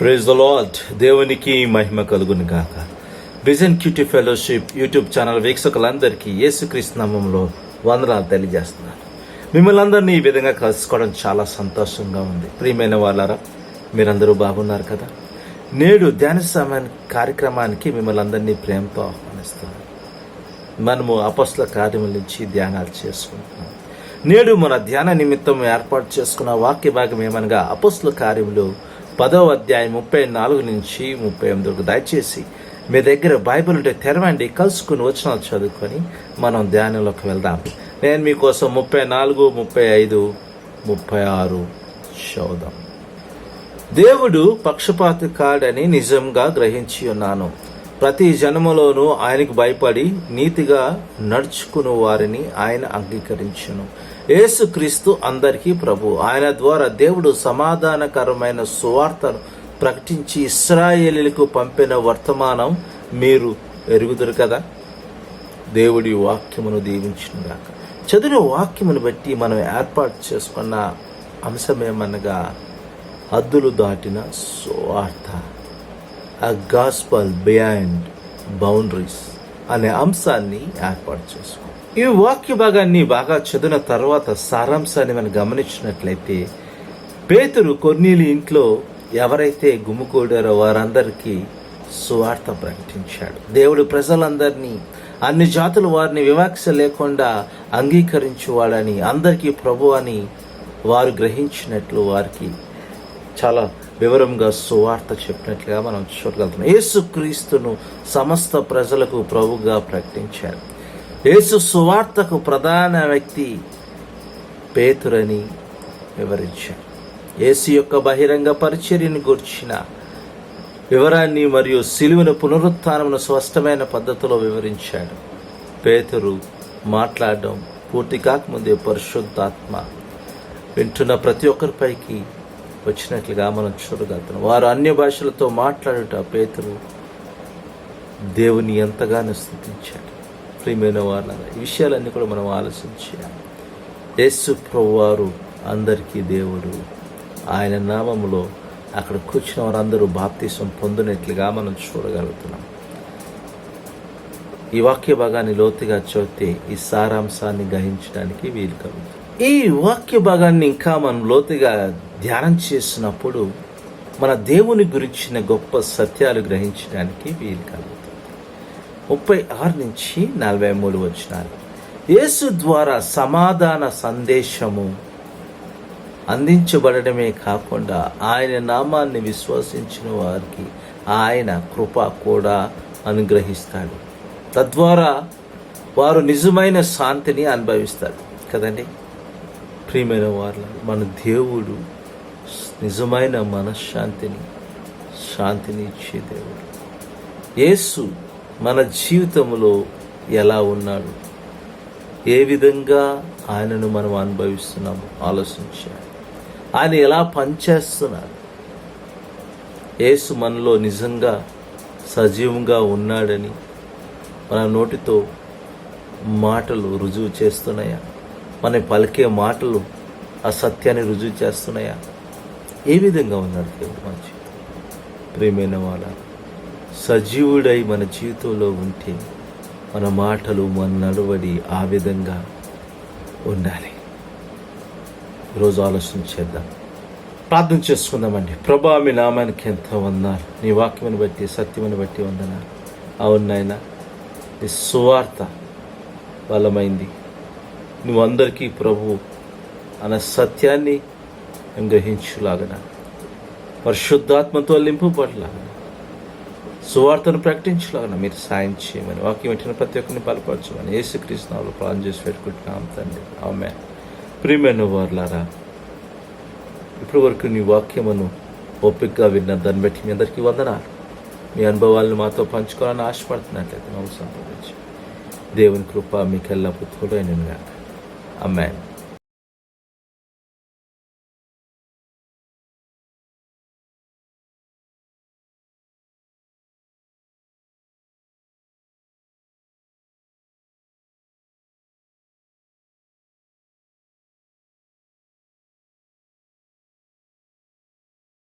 Praise the lord దేవునికి మహిమ కలుగును గాక. Vision QT fellowship YouTube channel వీక్షకులందరికీ యేసుక్రీస్తు నామంలో వందనాలు తెలియజేస్తున్నాను. మిమ్మల్ని అందరినీ ఈ విధంగా కలుసుకోవడం చాలా సంతోషంగా ఉంది. ప్రియమైన వాళ్ళారా మీరందరూ బాగున్నారు కదా? నేడు ధ్యాన సమయ కార్యక్రమానికి మిమ్మల్ని అందరినీ ప్రేమతో ఆహ్వానిస్తున్నాను. మనము అపస్ల కార్యముల నుంచి ధ్యానాలు చేసుకుంటున్నాం. నేడు మన ధ్యాన నిమిత్తం ఏర్పాటు చేసుకున్న వాక్య భాగం ఏమనగా అపస్ల కార్యములు పదవ అధ్యాయం ముప్పై నాలుగు నుంచి ముప్పై ఎనిమిది వరకు దయచేసి మీ దగ్గర బైబిల్ ఉంటే తెరవండి కలుసుకుని వచ్చిన చదువుకొని మనం ధ్యానంలోకి వెళ్దాం. నేను మీకోసం ముప్పై నాలుగు ముప్పై ఐదు ముప్పై ఆరు చదువుదాం దేవుడు పక్షపాతి కాడని నిజంగా గ్రహించి ఉన్నాను. ప్రతి జన్మలోనూ ఆయనకు భయపడి నీతిగా నడుచుకుని వారిని ఆయన అంగీకరించును. యేసుక్రీస్తు అందరికీ ప్రభు. ఆయన ద్వారా దేవుడు సమాధానకరమైన సువార్తను ప్రకటించి ఇస్రాయేలీలకు పంపిన వర్తమానం మీరు ఎరుగుదురు కదా? దేవుడి వాక్యమును దీవించినగాక చదివిన వాక్యమును బట్టి మనం ఏర్పాటు చేసుకున్న అంశమేమనగా హద్దులు దాటిన సువార్త. అ గాస్పల్ బియాండ్ బౌండరీస్ అనే అంశాన్ని ఏర్పాటు చేసుకో. ఈ వాక్య భాగాన్ని బాగా చదివిన తర్వాత సారాంశాన్ని మనం గమనించినట్లయితే పేతురు కొన్నీలి ఇంట్లో ఎవరైతే గుమ్ముకూడారో వారందరికీ సువార్త ప్రకటించాడు. దేవుడు ప్రజలందరినీ అన్ని జాతుల వారిని వివక్ష లేకుండా అంగీకరించువాడని అందరికీ ప్రభు అని వారు గ్రహించినట్లు వారికి చాలా వివరంగా సువార్త చెప్పినట్లుగా మనం చూడగలుగుతాం యేసుక్రీస్తును సమస్త ప్రజలకు ప్రభుగా ప్రకటించారు. యేసు సువార్తకు ప్రధాన వ్యక్తి పేతురని వివరించారు. యేసు యొక్క బహిరంగ పరిచర్యను గుర్చిన వివరాన్ని మరియు సిలువను పునరుత్నమును స్పష్టమైన పద్ధతిలో వివరించాడు. పేతురు మాట్లాడడం పూర్తి కాకముందే పరిశుద్ధాత్మ వింటున్న ప్రతి ఒక్కరిపైకి వచ్చినట్లుగా మనం చూడగలుగుతున్నాం. వారు అన్య భాషలతో మాట్లాడుట పేతులు దేవుని ఎంతగానో స్థుతించాడు. ప్రియమైన వాళ్ళ ఈ విషయాలన్నీ కూడా మనం ఆలోచించాలి యేసు ప్రభువారు అందరికీ దేవుడు. ఆయన నామములో అక్కడ కూర్చున్న వారందరూ బాప్తీసం పొందినట్లుగా మనం చూడగలుగుతున్నాం. ఈ వాక్య భాగాన్ని లోతుగా చూస్తే ఈ సారాంశాన్ని గ్రహించడానికి వీలు కలుగుతుంది. ఈ వాక్య భాగాన్ని ఇంకా మనం లోతుగా ధ్యానం చేసినప్పుడు మన దేవుని గురించిన గొప్ప సత్యాలు గ్రహించడానికి వీలు కలుగుతుంది. ముప్పై ఆరు నుంచి నలభై మూడు వచ్చినారు యేసు ద్వారా సమాధాన సందేశము అందించబడమే కాకుండా ఆయన నామాన్ని విశ్వసించిన వారికి ఆయన కృప కూడా అనుగ్రహిస్తాడు. తద్వారా వారు నిజమైన శాంతిని అనుభవిస్తారు. కదండి? ప్రియమైన వారు మన దేవుడు నిజమైన మనశ్శాంతిని శాంతిని ఇచ్చే దేవుడు. యేసు మన జీవితంలో ఎలా ఉన్నాడు? ఏ విధంగా ఆయనను మనం అనుభవిస్తున్నాము? ఆలోచించాలి. ఆయన ఎలా పనిచేస్తున్నాడు? యేసు మనలో నిజంగా సజీవంగా ఉన్నాడని మన నోటితో మాటలు రుజువు చేస్తున్నాయా? మన పలికే మాటలు ఆ సత్యాన్ని రుజువు చేస్తున్నాయా? ఏ విధంగా ఉన్నాడు దేవుడు మన జీవితం ప్రేమైన వాళ్ళ సజీవుడై మన జీవితంలో ఉంటే మన మాటలు మన నడవడి ఆ విధంగా ఉండాలి. ఈరోజు ఆలోచన చేద్దాం. ప్రార్థన చేసుకుందామండి. ప్రభా మీ నామానికి ఎంత వందాలు నీ వాక్యమును బట్టి సత్యమును బట్టి వందనాలు. అవును నాయన నీ సువార్త బలమైంది. నువ్వు అందరికీ ప్రభు అన్న సత్యాన్ని గ్రహించులాగన పరిశుద్ధాత్మతో లింపబడలాగన. సువార్తను ప్రకటించలాగన మీరు సాయం చేయమని వాక్యం పెట్టిన ప్రతి ఒక్కరిని బలపరచమని యేసుక్రీస్తునాలు ప్లాన్ చేసి పెట్టుకుంటున్నాం తండ్రి. ఆమె ప్రియమైన వార్లారా ఇప్పటి వరకు నీ వాక్యమును ఓపికగా విన్న దాన్ని బట్టి మీ అందరికీ వందనాలు. మీ అనుభవాలను మాతో పంచుకోవాలని ఆశపడుతున్నట్లయితే నవ్వు సంపాదించి దేవుని కృప మీకెల్లా పుత్రుడైన అమ్మాయి